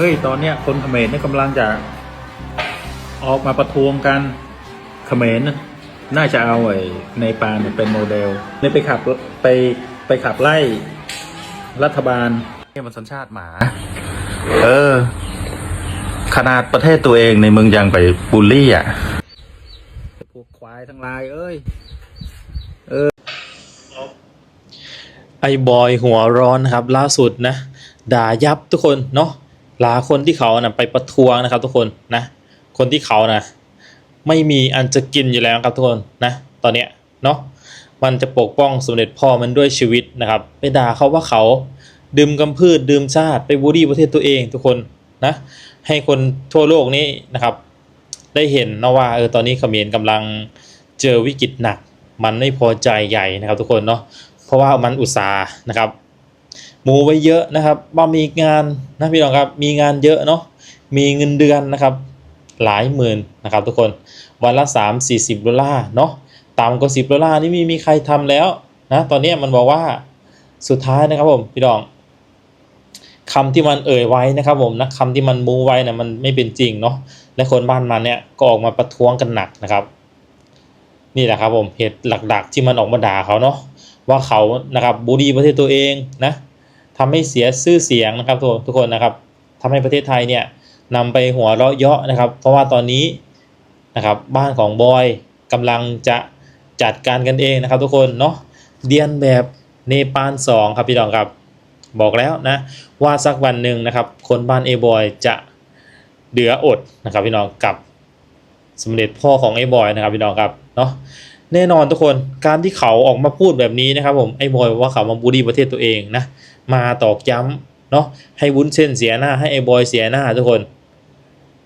เฮ้ยตอนเนี้ยคนเขมรเนี่ยกำลังจะออกมาประท้วงกันเขมรน่าจะเอาไอ้ในปานเนี่ยเป็นโมเดลนี่ไปขับไปไปขับไล่รัฐบาลเนี่ยมันสัญชาติหมา เออ ขนาดประเทศตัวเองในเมืองยังไปบูลลี่อะพวกควายทั้งหลายเอ้ยไอ้บอยหัวร้อนนะครับ ล่าสุดนะ ด่ายับทุกคนเนาะ ลาคนที่เขานะไปประท้วงนะครับ ทุกคนนะ คนที่เขานะไม่มีอันจะกินอยู่แล้วครับทุกคนนะตอนเนี้ยเนาะมันจะปกป้องสมเด็จพ่อมันด้วยชีวิตนะครับไปด่าเขาว่าเขาดื่มกำพืชดื่มชาติไปบูลลี่ประเทศตัวเองทุกคนนะให้คนทั่วโลกนี้นะครับ ได้เห็นนะว่าเออตอนนี้เขมรกำลังเจอวิกฤตหนัก มันไม่พอใจใหญ่นะครับ ทุกคนเนาะเพราะว่ามันอุตสาห์นะครับ มูไว้เยอะนะครับว่ามีงานนะพี่น้องครับมีงานเยอะเนาะมีเงินเดือนนะครับหลายหมื่นนะครับทุกคนวันละ 3 40ดอลลาร์เนาะต่ำกว่า10ดอลลาร์นี่มีมีใครทำแล้วนะตอนนี้มันบอกว่าสุดท้ายนะครับผมพี่น้องคำที่มันเอ่ยไว้นะครับผมนะคำที่มันมูไว้นะมันไม่เป็นจริงเนาะและคนบ้านมันเนี่ยก็ออกมาประท้วงกันหนักนะครับ นี่แหละครับผมเหตุหลักๆที่มันออกมาด่าเขาเนาะว่าเขานะครับบูดีประเทศตัวเองนะ ทำให้เสียชื่อเสียงนะครับทุกทุกคนนะครับทำให้ประเทศไทยเนี่ยนำไปหัวเราะเยาะนะครับ เพราะว่าตอนนี้นะครับบ้านของบอยกำลังจะจัดการกันเองนะครับ ทุกคนเนาะเรียนแบบเนปาลสองครับพี่น้องครับบอกแล้วนะว่าสักวันหนึ่งนะครับ คนบ้านเอบอยจะเดืออดนะครับพี่น้องกับสมเด็จพ่อของไอ้บอยนะครับพี่น้องครับเนาะแน่นอนทุกคนการที่เขาออกมาพูดแบบนี้นะครับผมไอ้บอยว่าเขามาบูลลี่ประเทศตัวเองนะ มาตอกย้ำเนาะให้วุ้นเส้นเสียหน้าให้ไอ้บอยเสียหน้าทุกคน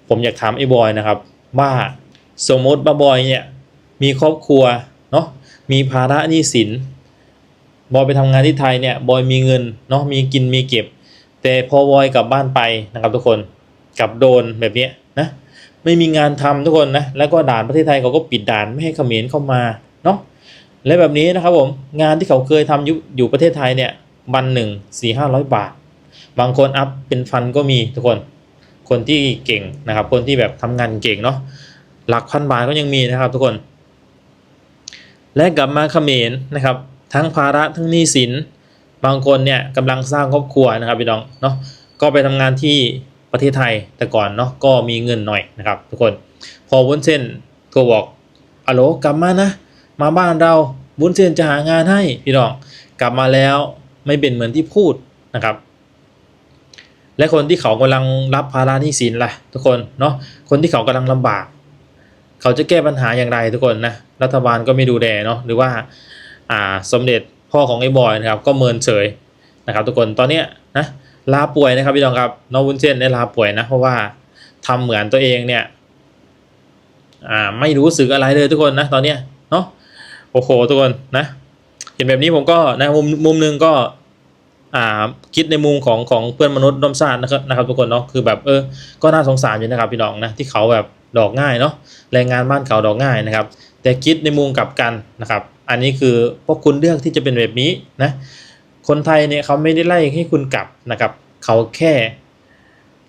ผมอยากถามไอ้บอยนะครับ ว่าสมมติว่าบอยเนี่ยมีครอบครัวเนาะมีภาระหนี้สินบอยไปทำงานที่ไทยเนี่ยบอยมีเงินเนาะมีกินมีเก็บ แต่พอบอยกลับบ้านไปนะครับทุกคนกลับโดนแบบนี้นะไม่มีงานทำทุกคนนะแล้วก็ด่านประเทศไทยเขาก็ปิดด่านไม่ให้เขมรเข้ามาเนาะและแบบนี้นะครับผมงานที่เขาเคยทำอยู่อยู่ประเทศไทยเนี่ย วันหนึ่งสี่ห้าร้อยบาท บางคนอัพเป็นฟันก็มีทุกคน คนที่เก่งนะครับ คนที่แบบทำงานเก่งเนาะหลักพันบาทก็ยังมีนะครับทุกคน และกลับมาเขมรนะครับ ทั้งภาระทั้งหนี้สิน บางคนเนี่ยกำลังสร้างครอบครัวนะครับพี่น้องเนาะก็ไปทำงานที่ประเทศไทยแต่ก่อนเนาะก็มีเงินหน่อยนะครับ ทุกคนพอวุ้นเส้นก็บอกอโลกลับมานะ มาบ้านเราวุ้นเส้นจะหางานให้พี่น้อง กลับมาแล้ว ไม่เป็นเหมือนที่พูดนะครับ และคนที่เขากำลังรับภาระหนี้สินล่ะทุกคนเนาะคนที่เขากำลังลำบาก เขาจะแก้ปัญหาอย่างไรทุกคนนะรัฐบาลก็ไม่ดูแลเนาะหรือว่าอ่าสมเด็จพ่อของไอ้บอยนะครับ ก็เมินเฉยนะครับทุกคนตอนเนี้ยนะลาป่วยนะครับพี่น้องครับน้องวุ้นเส้นได้ลาป่วยนะเพราะว่าทำเหมือนตัวเองเนี่ยอ่าไม่รู้สึกอะไรเลยทุกคนนะตอนเนี้ยเนาะโอ้โหทุกคนนะ เห็นแบบนี้ผมก็นะมุมมุมหนึงก็อ่าคิดในมุมของของเพื่อนมนุษย์ร่วมชาตินะครับนะครับทุกคนเนาะคือแบบเออก็น่าสงสารอยู่นะครับพี่น้องนะที่เขาแบบดอกง่ายเนาะแรงงานบ้านเขาดอกง่ายนะครับ แต่คิดในมุมกลับกันนะครับ อันนี้คือพวกคุณเลือกที่จะเป็นแบบนี้นะคนไทยเนี่ยเขาไม่ได้ไล่ให้คุณกลับนะครับเขาแค่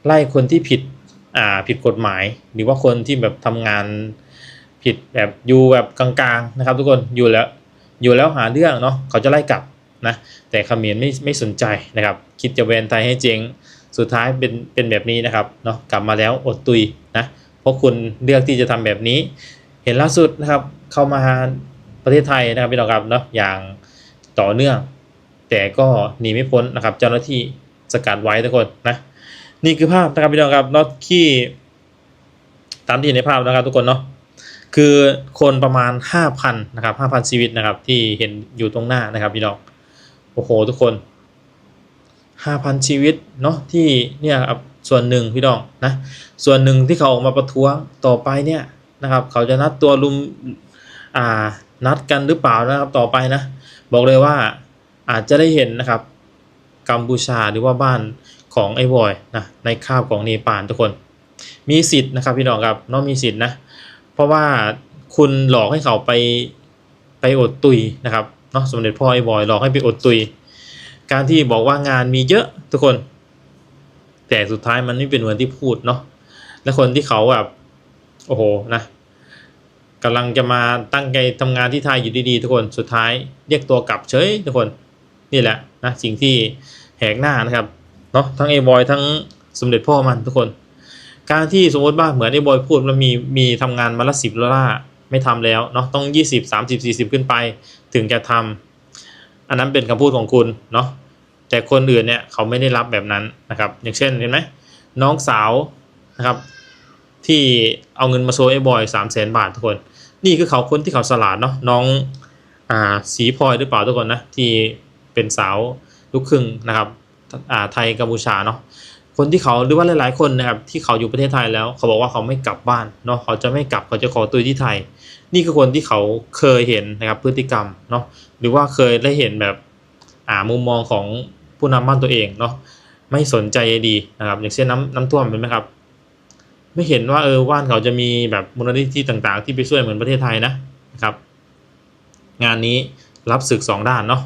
ไล่คนที่ผิดอ่าผิดกฎหมาย หรือว่าคนที่แบบทำงานผิดแบบอยู่แบบกลางๆนะครับ ทุกคนอยู่แล้ว อยู่แล้วหาเรื่องเนาะเขาจะไล่กลับนะแต่เขมรไม่ไม่สนใจนะครับ คิดจะเวนไทยให้เจ๊งสุดท้ายเป็นเป็นแบบนี้นะครับเนาะกลับมาแล้วอดตุยนะเพราะคุณเลือกที่จะทำแบบนี้ เห็นล่าสุดนะครับเข้ามาประเทศไทยนะครับพี่น้องครับเนาะอย่างต่อเนื่อง แต่ก็หนีไม่พ้นนะครับเจ้าหน้าที่สกัดไว้ทุกคนนะนี่คือภาพนะครับพี่น้องครับเนาะที่ตามที่เห็นในภาพนะครับทุกคนเนาะ คือคนประมาณห้าพันนะครับห้าพันชีวิตนะครับ ที่เห็นอยู่ตรงหน้านะครับพี่น้องโอ้โหทุกคนห้าพันชีวิตเนาะที่เนี่ยครับส่วนหนึ่งพี่น้องนะส่วนหนึ่งที่เขาออกมาประท้วงต่อไปเนี่ยนะครับ เขาจะนัดตัวลุมอ่านัดกันหรือเปล่านะครับต่อไปนะ บอกเลยว่าอาจจะได้เห็นนะครับกัมพูชาหรือว่าบ้านของไอ้บอยนะในคาบของเนปาลทุกคน มีสิทธิ์นะครับพี่น้องครับน้องมีสิทธิ์นะ เพราะว่าคุณหลอกให้เขาไปไปอดตุยนะครับเนาะสมเด็จพ่อไอ้บอยหลอกให้ไปอดตุย การที่บอกว่างานมีเยอะทุกคน แต่สุดท้ายมันไม่เป็นเหมือนที่พูดเนาะและคนที่เขาแบบโอ้โหนะกำลังจะมาตั้งใจทำงานที่ไทยอยู่ดีๆ ทุกคนสุดท้ายเรียกตัวกลับเฉยทุกคนนี่แหละนะสิ่งที่แหกหน้านะครับเนาะทั้งไอ้บอยทั้งสมเด็จพ่อมันทุกคน การที่สมมติว่าเหมือนไอ้บอยพูดแล้วมีมีทำงานมาละสิบดอลลาร์ไม่ทำแล้วเนาะต้องยี่สิบสามสิบสี่สิบขึ้นไป ถึงจะทำอันนั้นเป็นคำพูดของคุณเนาะแต่คนอื่นเนี่ยเขาไม่ได้รับแบบนั้นนะครับ อย่างเช่นเห็นไหมน้องสาวนะครับ ที่เอาเงินมาโชว์ไอ้บอยสามแสนบาททุกคน นี่คือเขาคนที่เขาสลาดเนาะน้องอ่าสีพลอยหรือเปล่าทุกคนนะที่เป็นสาวลูกครึ่งนะครับอ่าไทยกัมพูชาเนาะ คนที่เขาหรือว่าหลาย ๆ คนนะครับที่เขาอยู่ประเทศไทยแล้ว เขาบอกว่าเขาไม่กลับบ้านเนาะเขาจะไม่กลับเขาจะขอตัวที่ไทย นี่คือคนที่เขาเคยเห็นนะครับพฤติกรรมเนาะหรือว่าเคยได้เห็นแบบอ่ามุมมองของผู้นำบ้านตัวเองเนาะไม่สนใจดีนะครับอย่างเช่นน้ำน้ำท่วมเห็นไหมครับไม่เห็นว่าเออว่านเขาจะมีแบบมูลนิธิต่าง ๆ ที่ไปช่วยเหมือนประเทศไทยนะนะครับงานนี้รับศึกสองด้านเนาะ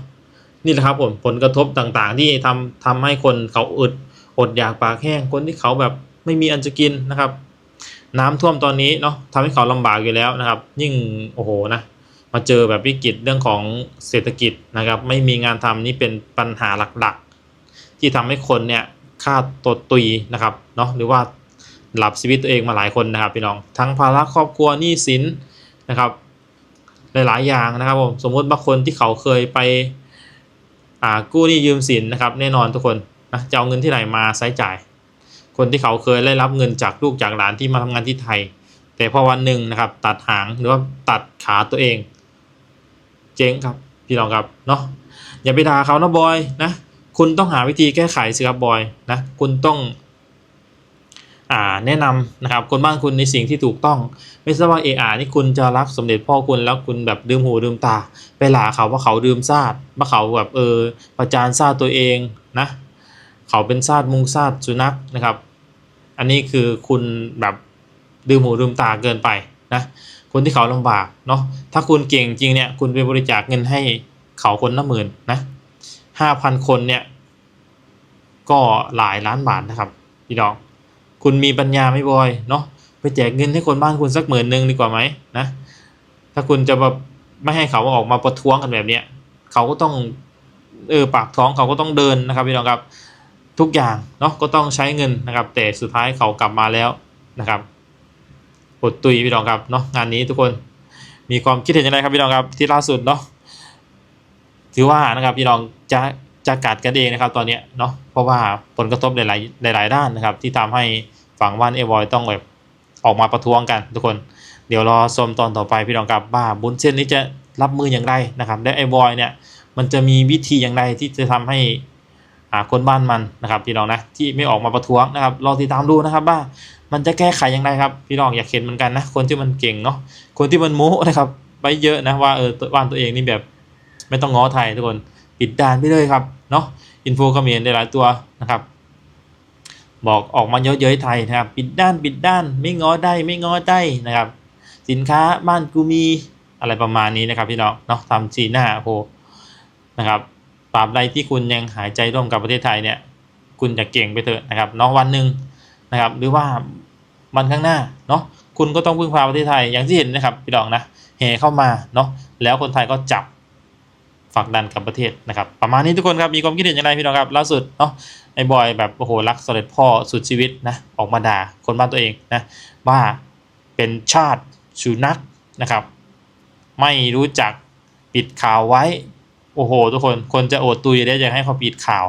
นี่แหละครับผมผลกระทบต่างๆ ที่ทำทำให้คนเขาอึด อดอยากปากแห้งคนที่เขาแบบไม่มีอันจะกินนะครับ น้ำท่วมตอนนี้เนาะทำให้เขาลำบากอยู่แล้วนะครับ ยิ่งโอ้โหนะมาเจอแบบวิกฤตเรื่องของเศรษฐกิจนะครับ ไม่มีงานทำนี่เป็นปัญหาหลักๆ ที่ทำให้คนเนี่ยฆ่าตัวตุยนะครับเนาะหรือว่าหลับชีวิตตัวเองมาหลายคนนะครับพี่น้องทั้งภาระครอบครัวหนี้สินนะครับ หลายๆอย่างนะครับผมสมมติบางคนที่เขาเคยไปกู้หนี้ยืมสินนะครับ แน่นอนทุกคน นะจะเอาเงินที่ไหนมาใช้จ่าย คนที่เขาเคยได้รับเงินจากลูกจากหลานที่มาทำงานที่ไทย แต่พอวันหนึ่งนะครับ ตัดหางหรือว่าตัดขาตัวเอง เจ๊งครับ พี่น้องครับเนาะอย่าไปด่าเขานะบอยนะคุณต้องหาวิธีแก้ไขสิครับบอยนะคุณต้องอ่าแนะนำนะครับคนบ้านคุณในสิ่งที่ถูกต้อง ไม่ใช่ว่าเออานี่คุณจะรักสมเด็จพ่อคุณแล้วคุณแบบดื่มหูดื่มตา ไปหลาเขาว่าเขาดื่มซาดว่าเขาแบบเออประจานซาดตัวเองนะ เขาเป็นซาดมุงซาดสุนัขนะครับ อันนี้คือคุณแบบดื่มหูดื่มตาเกินไปนะคนที่เขาลำบากเนาะถ้าคุณเก่งจริงเนี่ยคุณไปบริจาคเงินให้เขาคนละหมื่นนะห้าพันคนเนี่ยก็หลายล้านบาทนะครับพี่น้องคุณมีปัญญาไม่บอยเนาะไปแจกเงินให้คนบ้านคุณสักหมื่นหนึ่งดีกว่าไหมนะถ้าคุณจะแบบไม่ให้เขาออกมาประท้วงกันแบบเนี้ยเขาก็ต้องเออปากท้องเขาก็ต้องเดินนะครับพี่น้องครับ ทุกอย่างเนาะก็ต้องใช้เงินนะครับ แต่สุดท้ายเขากลับมาแล้วนะครับปดตุยพี่น้องครับเนาะงานนี้ทุกคนมีความคิดเห็นยังไงครับพี่น้องครับที่ล่าสุดเนาะถือว่านะครับพี่น้องจะจะกัดกันเองนะครับตอนเนี้ยเนาะเพราะว่าผลกระทบหลาย ๆ หลาย ๆ ด้านนะครับ ที่ทำให้ฝั่งว่านเอวอยต้องแบบออกมาประท้วงกันทุกคน เดี๋ยวรอชมตอนต่อไปพี่น้องครับว่าบุญเส้นนี้จะรับมืออย่างไรนะครับและไอ้บอยเนี่ยมันจะมีวิธีอย่างไรที่จะทำให้ คนบ้านมันนะครับพี่น้องนะที่ไม่ออกมาประท้วงนะครับรอติดตามดูนะครับว่ามันจะแก้ไขย่างไรครับพี่น้องอยากเห็นเหมือนกันนะคนที่มันเก่งเนาะคนที่มันโม้นะครับไปเยอะนะว่าเออบ้านตัวเองนี่แบบ ไม่ต้องง้อไทยทุกคนปิดด่านไปเลยครับเนาะอินโฟก็มีได้หลายตัวนะครับ บอกออกมาเยอะเย้ยไทยนะครับปิดด้านปิดด้าน ไม่ง้อได้ไม่ง้อได้นะครับ สินค้าบ้านกูมีอะไรประมาณนี้นะครับพี่น้องเนาะทำจีหน้าโหนะครับ ตราบใดที่คุณยังหายใจร่วมกับประเทศไทยเนี่ย คุณจะเก่งไปเถอะนะครับเนาะวันหนึ่งนะครับ หรือว่าวันข้างหน้าเนาะคุณก็ต้องพึ่งพาประเทศไทยอย่างที่เห็นนะครับพี่น้องนะแห่เข้ามาเนาะแล้วคนไทยก็จับฝักดันกับประเทศนะครับ ประมาณนี้ทุกคนครับมีความคิดเห็นอย่างไรพี่น้องครับล่าสุดเนาะไอ้บอยแบบโอ้โหรักสมเด็จพ่อสุดชีวิตนะออกมาด่าคนบ้านตัวเองนะว่าเป็นชาติสุนัขนะครับ ไม่รู้จักปิดข่าวไว้ โอ้โห ทุกคน คนจะโอดตุยได้ยังให้เขาปิดข่าว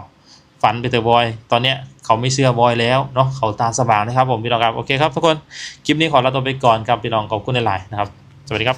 ฝันไปเถอะบอย ตอนเนี้ยเขาไม่เชื่อบอยแล้วเนาะ เขาตาสว่างนะครับผมพี่น้องครับ โอเคครับทุกคน คลิปนี้ขอลาตัวไปก่อนครับพี่น้องขอบคุณหลายๆนะครับ สวัสดีครับ